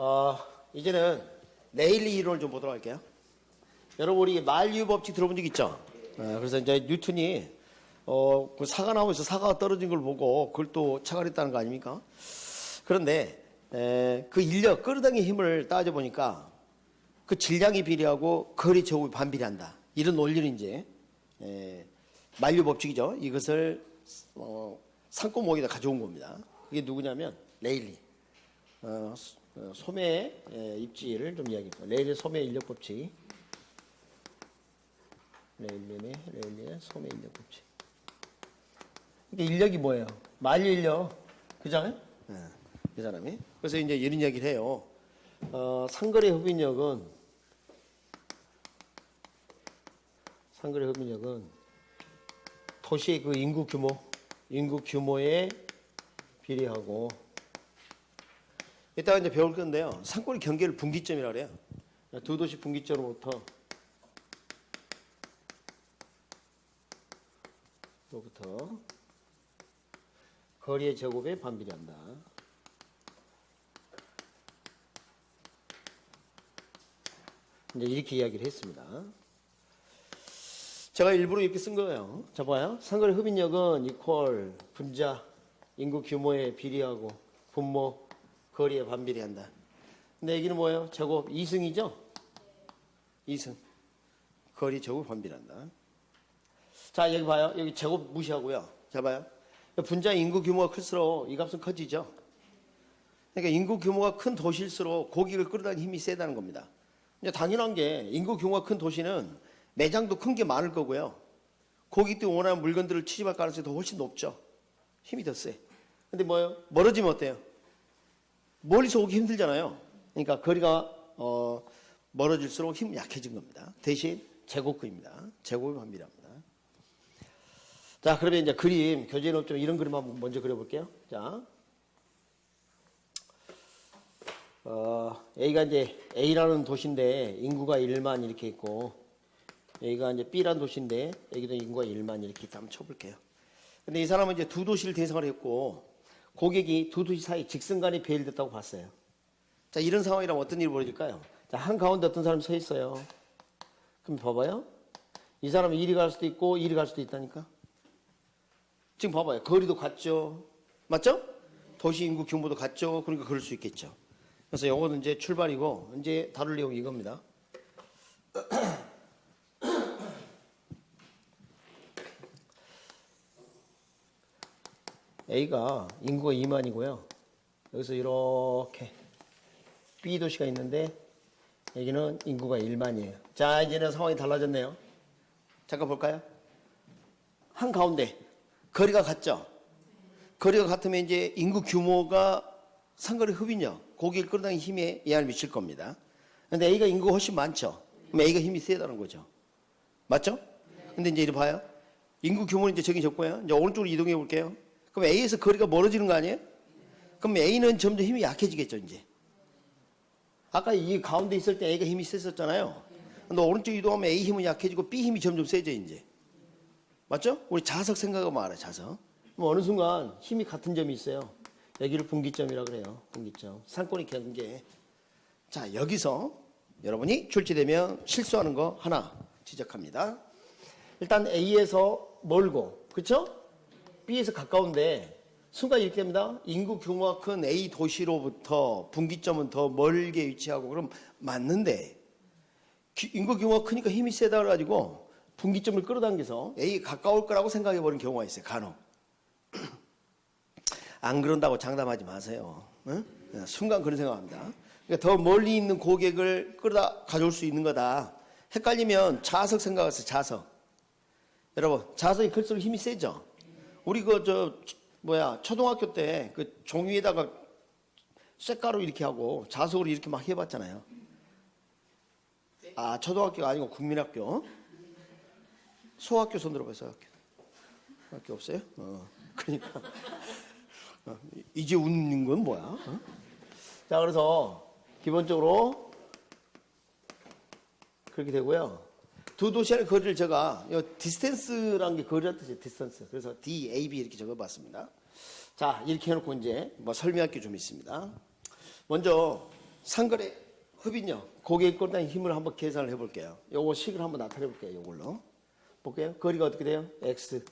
어, 이제는 레일리 이론을 좀 보도록 할게요. 여러분 우리 만류 법칙 들어본 적 있죠? 어, 그래서 이제 뉴턴이 어, 그 사과 나무에서 사과가 떨어진 걸 보고 그걸 또 착안했다는 거 아닙니까? 그런데 에, 그 인력 끌어당긴 힘을 따져 보니까 그 질량이 비례하고 거리 제곱이 반비례한다. 이런 논리를 이제 에, 만류 법칙이죠. 이것을 어, 상꼬목에다 가져온 겁니다. 그게 누구냐면 레일리. 어, 소- 어, 소매 에, 입지를 좀 이야기합니다. 레일리 소매 인력 법칙. 레일리의 레일리의 소매 인력 법칙. 이게 인력이 뭐예요? 만류 인력. 그잖아요? 예, 이 사람이. 그래서 이제 이런 이야기를 해요. 어, 상거래 흡인력은 상거래 흡인력은 도시의 그 인구 규모, 인구 규모에 비례하고 이따가 이제 배울 건데요. 상권의 경계를 분기점이라 그래요. 두 도시 분기점으로부터 로부터 거리의 제곱에 반비례한다. 이제 이렇게 이야기를 했습니다. 제가 일부러 이렇게 쓴 거예요. 자, 봐요. 상거래 흡인력은 이퀄 분자 인구 규모에 비례하고 분모 거리에 반비례한다. 근데 여기는 뭐예요? 제곱 2승이죠? 2승. 거리 제곱 반비례한다. 자, 여기 봐요. 여기 제곱 무시하고요. 자, 봐요. 분자 인구 규모가 클수록 이 값은 커지죠? 그러니까 인구 규모가 큰 도시일수록 고객을 끌어다니는 힘이 세다는 겁니다. 이제 당연한 게 인구 규모가 큰 도시는 매장도 큰 게 많을 거고요. 고객들이 원하는 물건들을 취집할 가능성이 더 훨씬 높죠. 힘이 더 세. 근데 뭐예요? 멀어지면 어때요? 멀리서 오기 힘들잖아요. 그러니까 거리가 어, 멀어질수록 힘은 약해진 겁니다. 대신 제곱급입니다. 제곱이 반비례합니다. 자, 그러면 이제 그림, 교재는 좀 이런 그림 한번 먼저 그려볼게요. 자. 어, A가 이제 A라는 도시인데 인구가 1만 이렇게 있고 여기가 이제 B라는 도시인데 여기도 인구가 1만 이렇게 한번 쳐볼게요. 근데 이 사람은 이제 두 도시를 대상으로 했고 고객이 두 도시 사이 직선간이 배열됐다고 봤어요. 자, 이런 상황이라면 어떤 일이 벌어질까요? 자, 한 가운데 어떤 사람이 서 있어요. 그럼 봐봐요. 이 사람은 이리 갈 수도 있고 이리 갈 수도 있다니까. 지금 봐봐요. 거리도 같죠? 맞죠? 도시 인구 규모도 같죠? 그러니까 그럴 수 있겠죠. 그래서 요거는 이제 출발이고, 이제 다룰 내용이 이겁니다. A가 인구가 2만이고요. 여기서 이렇게 B 도시가 있는데, 여기는 인구가 1만이에요. 자, 이제는 상황이 달라졌네요. 잠깐 볼까요? 한 가운데 거리가 같죠? 거리가 같으면 이제 인구 규모가 상거리 흡인력, 고기를 끌어당기는 힘에 영향을 미칠 겁니다. 근데 A가 인구가 훨씬 많죠? 그럼 A가 힘이 세다는 거죠. 맞죠? 근데 이제 이리 봐요. 인구 규모는 이제 정해졌고요. 이제 오른쪽으로 이동해 볼게요. 그럼 A에서 거리가 멀어지는 거 아니에요? 그럼 A는 점점 힘이 약해지겠죠, 이제. 아까 이 가운데 있을 때 A가 힘이 셌었잖아요. 근데 오른쪽 이동하면 A 힘은 약해지고 B 힘이 점점 세져, 이제. 맞죠? 우리 자석 생각하면 알아요, 자석. 그럼 어느 순간 힘이 같은 점이 있어요. 여기를 분기점이라고 그래요. 분기점. 상권의 경계. 자, 여기서 여러분이 출제되면 실수하는 거 하나 지적합니다. 일단 A에서 멀고, 그쵸? B에서 가까운데, 순간 이렇게 됩니다. 인구 규모가 큰 A 도시로부터 분기점은 더 멀게 위치하고, 그럼 맞는데, 기- 인구 규모가 크니까 힘이 세다 그래가지고, 분기점을 끌어당겨서 A 가까울 거라고 생각해 버린 경우가 있어요, 간혹. 안 그런다고 장담하지 마세요. 응? 순간 그런 생각합니다. 그러니까 더 멀리 있는 고객을 끌어다 가져올 수 있는 거다. 헷갈리면 자석 생각하세요, 자석. 여러분, 자석이 클수록 힘이 세죠? 우리 그, 저, 뭐야, 초등학교 때 그 종이에다가 쇳가루 이렇게 하고 자석으로 이렇게 막 해봤잖아요. 아, 초등학교가 아니고 국민학교. 소학교 손 들어봐요, 소학교. 학교 없어요? 어, 그러니까. 어, 이제 웃는 건 뭐야? 어? 자, 그래서 기본적으로 그렇게 되고요. 두 도시의 거리를 제가 이 디스텐스라는 게 거리란 뜻이에요. 디스턴스. 그래서 D, A, B 이렇게 적어봤습니다. 자, 이렇게 해놓고 이제 뭐 설명할 게 좀 있습니다. 먼저 상거래 흡인력 고객 거리당 힘을 한번 계산을 해볼게요. 요거 식을 한번 나타내 볼게요. 요걸로 볼게요. 거리가 어떻게 돼요? x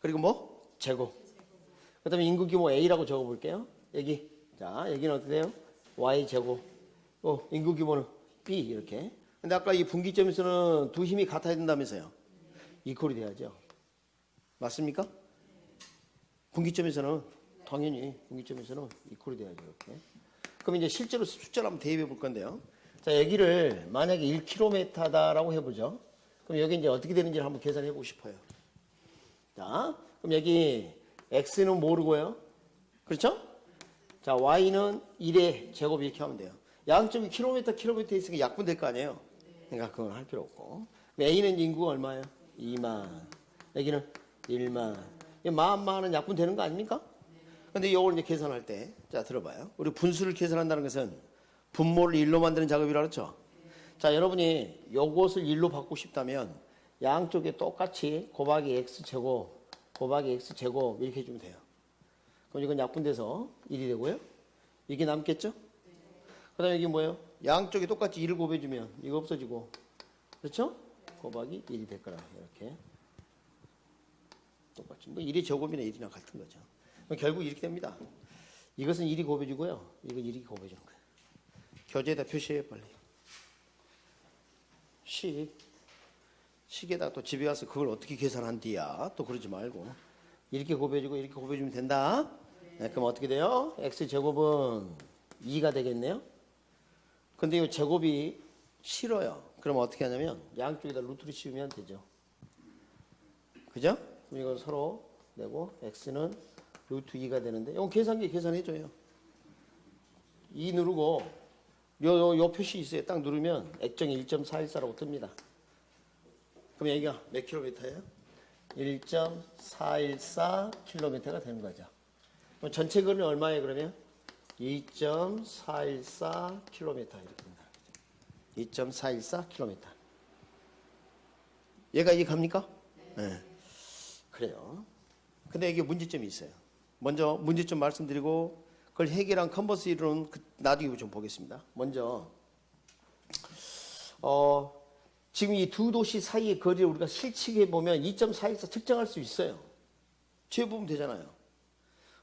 그리고 뭐 제곱. 그다음에 인구 규모 a라고 적어볼게요. 여기 자 여기는 어떻게 돼요? y 제곱. 어 인구 규모는 b 이렇게. 근데 아까 이 분기점에서는 두 힘이 같아야 된다면서요? 이퀄이 돼야죠. 맞습니까? 분기점에서는 당연히 분기점에서는 이퀄이 돼야죠 이렇게. 그럼 이제 실제로 숫자를 한번 대입해 볼 건데요. 자 여기를 만약에 1km다라고 해보죠. 그럼 여기 이제 어떻게 되는지를 한번 계산해 보고 싶어요. 자 그럼 여기 x는 모르고요. 그렇죠? 자 y는 1의 제곱 이렇게 하면 돼요. 양쪽이 킬로미터 킬로미터 있으니까 약분될 거 아니에요. 그러니까 그건 할 필요 없고. a는 인구가 얼마예요? 2만. 여기는 1만. 이 만만은 약분 되는 거 아닙니까? 근데 이걸 이제 계산할 때, 자, 들어봐요. 우리 분수를 계산한다는 것은 분모를 1로 만드는 작업이라 그랬죠? 자, 여러분이 요것을 1로 바꾸고 싶다면 양쪽에 똑같이 곱하기 x제곱, 곱하기 x제곱 이렇게 해주면 돼요. 그럼 이건 약분돼서 1이 되고요. 이게 남겠죠? 그 다음에 이게 뭐예요? 양쪽에 똑같이 1을 곱해주면 이거 없어지고, 그렇죠? 곱하기 1이 될 거라, 이렇게. 똑같이. 뭐 1이 제곱이나 1이나 같은 거죠. 결국 이렇게 됩니다. 이것은 1이 곱해주고요. 이건 1이 곱해주는 거예요. 교재에다 표시해 빨리. 식. 식에다 또 집에 가서 그걸 어떻게 계산한디야. 또 그러지 말고. 이렇게 곱해주고 이렇게 곱해주면 된다. 네, 그럼 어떻게 돼요? x 제곱은 2가 되겠네요. 근데 이 제곱이 싫어요. 그럼 어떻게 하냐면 양쪽에다 루트를 씌우면 되죠. 그죠? 그럼 이걸 서로 내고 x는 루트 2가 되는데 이건 계산기 계산해줘요. 2 누르고 요, 요, 요 표시 있어요. 딱 누르면 액정이 1.414라고 뜹니다. 그럼 여기가 몇 킬로미터예요? 1.414 킬로미터가 되는 거죠. 전체 거리는 얼마예요 그러면? 2.414킬로미터 이렇게 된다. 2.414킬로미터. 얘가 이해 갑니까? 네. 그래요. 근데 이게 문제점이 있어요. 먼저 문제점 말씀드리고 그걸 해결한 컨버스 이론 그, 나중에 좀 보겠습니다. 먼저 어, 지금 이 두 도시 사이의 거리를 우리가 실측해 보면 2.4에서 측정할 수 있어요. 죄 보면 되잖아요.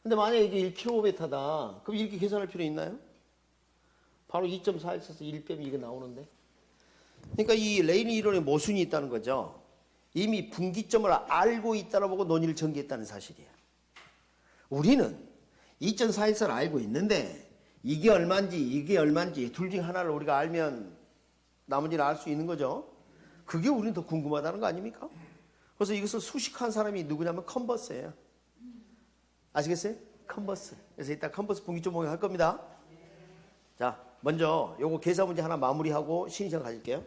근데 만약에 이게 1km다. 그럼 이렇게 계산할 필요 있나요? 바로 2.4에서 1 빼면 이게 나오는데. 그러니까 이 레이니 이론에 모순이 있다는 거죠. 이미 분기점을 알고 있다고 보고 논의를 전개했다는 사실이에요. 우리는 2.4에서를 알고 있는데 이게 얼마인지 이게 얼마인지 둘 중 하나를 우리가 알면 나머지를 알 수 있는 거죠. 그게 우리는 더 궁금하다는 거 아닙니까? 그래서 이것을 수식한 사람이 누구냐면 컨버스예요. 아시겠어요? 컨버스. 그래서 이따 컨버스 분기점 모의 할 겁니다. 자, 먼저 요거 계산 문제 하나 마무리하고 신시간 가질게요.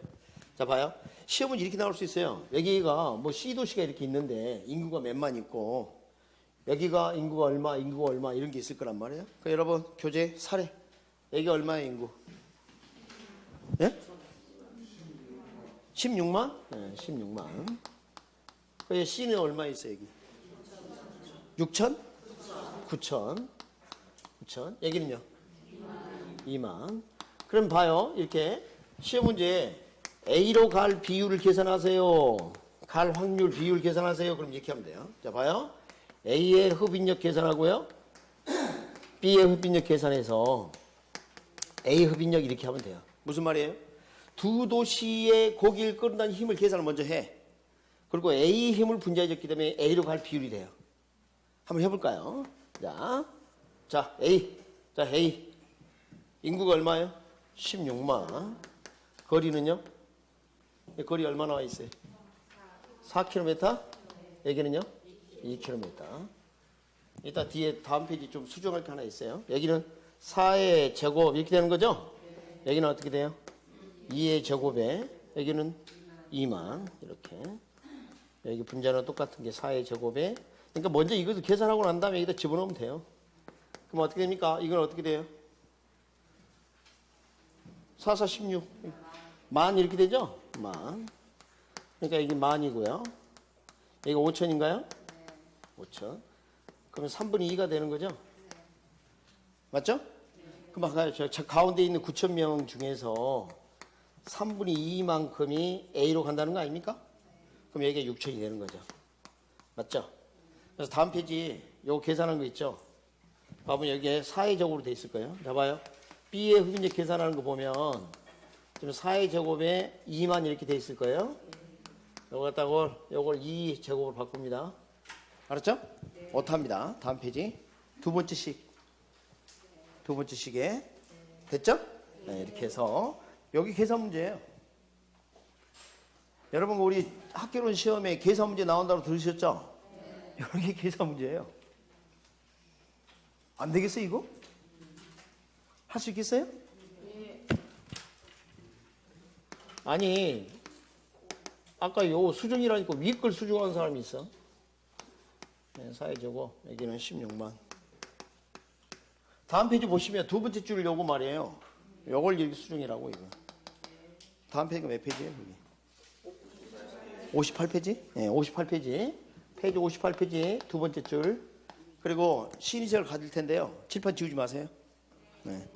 자, 봐요. 시험은 이렇게 나올 수 있어요. 여기가 뭐 C도시가 이렇게 있는데 인구가 몇만 있고 여기가 인구가 얼마, 인구가 얼마 이런 게 있을 거란 말이에요. 그 여러분 교재 사례. 여기 얼마의 인구? 예? 16만? 네, 16만. 그 C는 얼마 있어요, 여기? 6천? 9천. 9천. 여기는요? 2만. 그럼 봐요. 이렇게 시험 문제 A로 갈 비율을 계산하세요. 갈 확률 비율 계산하세요. 그럼 이렇게 하면 돼요. 자, 봐요. A의 흡인력 계산하고요. B의 흡인력 계산해서 A 흡인력 이렇게 하면 돼요. 무슨 말이에요? 두 도시의 고기를 끌어다니는 힘을 계산을 먼저 해. 그리고 A 힘을 분자해줬기 때문에 A로 갈 비율이 돼요. 한번 해볼까요? 자, 자 A, 자 A 인구가 얼마예요? 16만. 거리는요? 이 거리 얼마 나와 있어요? 4km? 여기는요? 2km. 이따 뒤에 다음 페이지 좀 수정할 게 하나 있어요. 여기는 4의 제곱 이렇게 되는 거죠? 여기는 어떻게 돼요? 2의 제곱에 여기는 2만 이렇게 여기 분자는 똑같은 게 4의 제곱에 그러니까 먼저 이것을 계산하고 난 다음에 여기다 집어넣으면 돼요. 그럼 어떻게 됩니까? 이건 어떻게 돼요? 4, 4, 16. 만 이렇게 되죠? 만. 그러니까 이게 만이고요. 여기가 5천인가요? 5천. 그러면 3분의 2가 되는 거죠? 맞죠? 그럼 저 가운데 있는 9천 명 중에서 3분의 2만큼이 A로 간다는 거 아닙니까? 그럼 여기가 6천이 되는 거죠. 맞죠? 그래서 다음 페이지 요거 계산한 거 있죠? 봐보면 여기에 4의 제곱으로 돼 있을 거예요. 자 봐요. B의 흡인력 계산하는 거 보면 지금 4의 제곱에 2만 이렇게 돼 있을 거예요. 요거 갖다가 요걸 2 제곱으로 바꿉니다. 알았죠? 어합니다. 다음 페이지. 두 번째 식. 두 번째 식에 됐죠? 네, 이렇게 해서 여기 계산 문제예요. 여러분 우리 학교론 시험에 계산 문제 나온다고 들으셨죠? 이게 계산 문제예요. 안 되겠어 이거? 할 수 있겠어요? 아니 아까 요 수중이라니까 위에 걸 수중한 사람이 있어. 네, 사회적고 여기는 16만. 다음 페이지 보시면 두 번째 줄 요거 말이에요. 요걸 이렇게 수중이라고 이거. 다음 페이지가 몇 페이지예요, 여기? 58페이지? 네, 58페이지. 페이지 58페이지 두 번째 줄. 그리고 시니셜 가질 텐데요. 칠판 지우지 마세요. 네.